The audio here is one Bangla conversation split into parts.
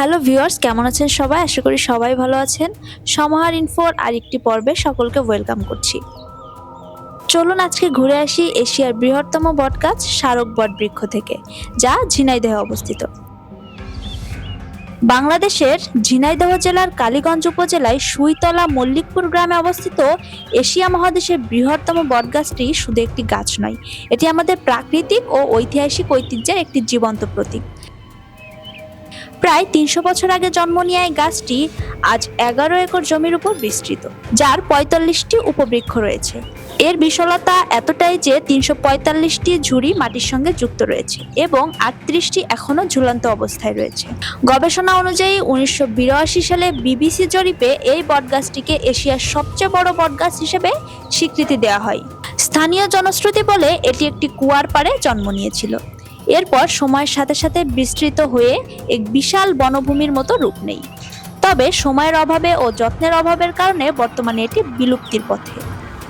হ্যালো ভিউয়ার্স, কেমন আছেন সবাই? আশা করি সবাই ভালো আছেন। সমাহার ইনফোর আরেকটি পর্বে সকলকে ওয়েলকাম করছি। চলুন আজকে ঘুরে আসি এশিয়ার বৃহত্তম বটগাছ স্মারক বট বৃক্ষ থেকে, যা ঝিনাইদহে অবস্থিত। বাংলাদেশের ঝিনাইদহ জেলার কালীগঞ্জ উপজেলায় সুইতলা মল্লিকপুর গ্রামে অবস্থিত এশিয়া মহাদেশের বৃহত্তম বটগাছটি শুধু একটি গাছ নয়, এটি আমাদের প্রাকৃতিক ও ঐতিহাসিক ঐতিহ্যের একটি জীবন্ত প্রতীক। প্রায় তিনশো বছর আগে জন্ম নেওয়া এই গাছটি আজ এগারো একর জমির উপর বিস্তৃত, যার পঁয়তাল্লিশটি উপবৃক্ষ রয়েছে। এর বিশালতা এতটাই যে তিনশো পঁয়তাল্লিশটি ঝুড়ি মাটির সঙ্গে যুক্ত রয়েছে এবং আটত্রিশটি এখনও ঝুলন্ত অবস্থায় রয়েছে। গবেষণা অনুযায়ী উনিশশো বিরাশি সালে বিবিসি জরিপে এই বটগাছটিকে এশিয়ার সবচেয়ে বড় বটগাছ হিসেবে স্বীকৃতি দেওয়া হয়। স্থানীয় জনশ্রুতি বলে এটি একটি কুয়ার পাড়ে জন্ম নিয়েছিল। এরপর সময়ের সাথে সাথে বিস্তৃত হয়ে এক বিশাল বনভূমির মতো রূপ নেই। তবে সময়ের অভাবে ও যত্নের অভাবের কারণে বর্তমানে এটি বিলুপ্তির পথে।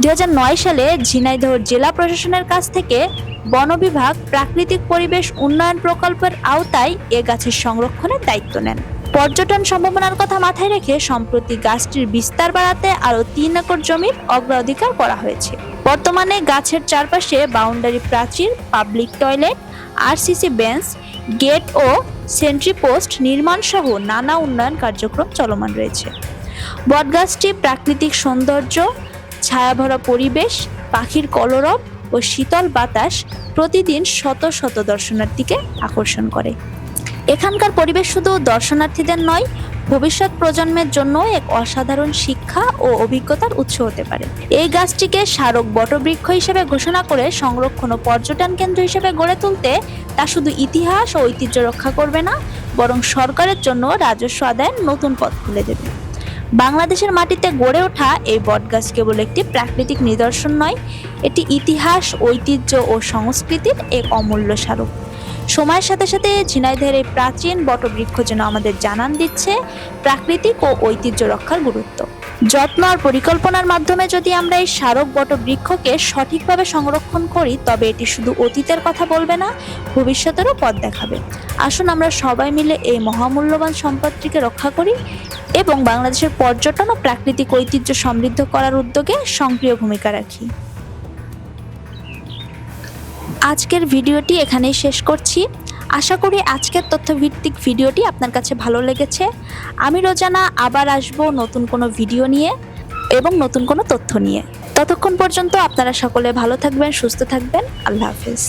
দুই সালে ঝিনাইদহ জেলা প্রশাসনের কাছ থেকে বন বিভাগ প্রাকৃতিক পরিবেশ উন্নয়ন প্রকল্পের আওতায় এ গাছের সংরক্ষণের দায়িত্ব নেন। পর্যটন সম্ভাবনার কথা মাথায় রেখে সম্প্রতি গাছটির বিস্তার বাড়াতে আরও তিন একর জমির অগ্রাধিকার করা হয়েছে। বর্তমানে গাছের চারপাশে বাউন্ডারি প্রাচীর, public toilet RCC bench, gate ও সেন্ট্রি পোস্ট নির্মাণ সহ নানা উন্নয়ন কার্যক্রম চলমান রয়েছে। বটগাছটি প্রাকৃতিক সৌন্দর্য, ছায়াভরা পরিবেশ, পাখির কলরব ও শীতল বাতাস প্রতিদিন শত শত দর্শনার্থীকে আকর্ষণ করে। এখানকার পরিবেশ শুধু দর্শনার্থীদের নয় ভবিষ্যৎ প্রজন্মের জন্য এক অসাধারণ শিক্ষা ও অভিজ্ঞতার উৎস হতে পারে। এই গাছটিকে স্মারক বটবৃক্ষ হিসেবে ঘোষণা করে সংরক্ষণ ও পর্যটন কেন্দ্র হিসেবে গড়ে তুলতে তা শুধু ইতিহাস ও ঐতিহ্য রক্ষা করবে না, বরং সরকারের জন্য রাজস্ব আদায়ের নতুন পথ খুলে দেবে। বাংলাদেশের মাটিতে গড়ে ওঠা এই বটগাছ কেবল একটি প্রাকৃতিক নিদর্শন নয়, এটি ইতিহাস, ঐতিহ্য ও সংস্কৃতির এক অমূল্য স্মারক। সময়ের সাথে সাথে ঝিনাইদহের এই প্রাচীন বটবৃক্ষ যেন আমাদের জানান দিচ্ছে প্রাকৃতিক ও ঐতিহ্য রক্ষার গুরুত্ব। যত্ন আর পরিকল্পনার মাধ্যমে যদি আমরা এই স্মারক বটবৃক্ষকে সঠিকভাবে সংরক্ষণ করি, তবে এটি শুধু অতীতের কথা বলবে না, ভবিষ্যতেরও পথ দেখাবে। আসুন আমরা সবাই মিলে এই মহামূল্যবান সম্পদটিকে রক্ষা করি এবং বাংলাদেশের পর্যটন ও প্রাকৃতিক ঐতিহ্য সমৃদ্ধ করার উদ্যোগে সক্রিয় ভূমিকা রাখি। আজকের ভিডিওটি এখানেই শেষ করছি। আশা করি আজকের তথ্যভিত্তিক ভিডিওটি আপনার কাছে ভালো লেগেছে। আমি রোজানা আবার আসব নতুন কোনো ভিডিও নিয়ে এবং নতুন কোনো তথ্য নিয়ে। ততক্ষণ পর্যন্ত আপনারা সকলে ভালো থাকবেন, সুস্থ থাকবেন। আল্লাহ হাফেজ।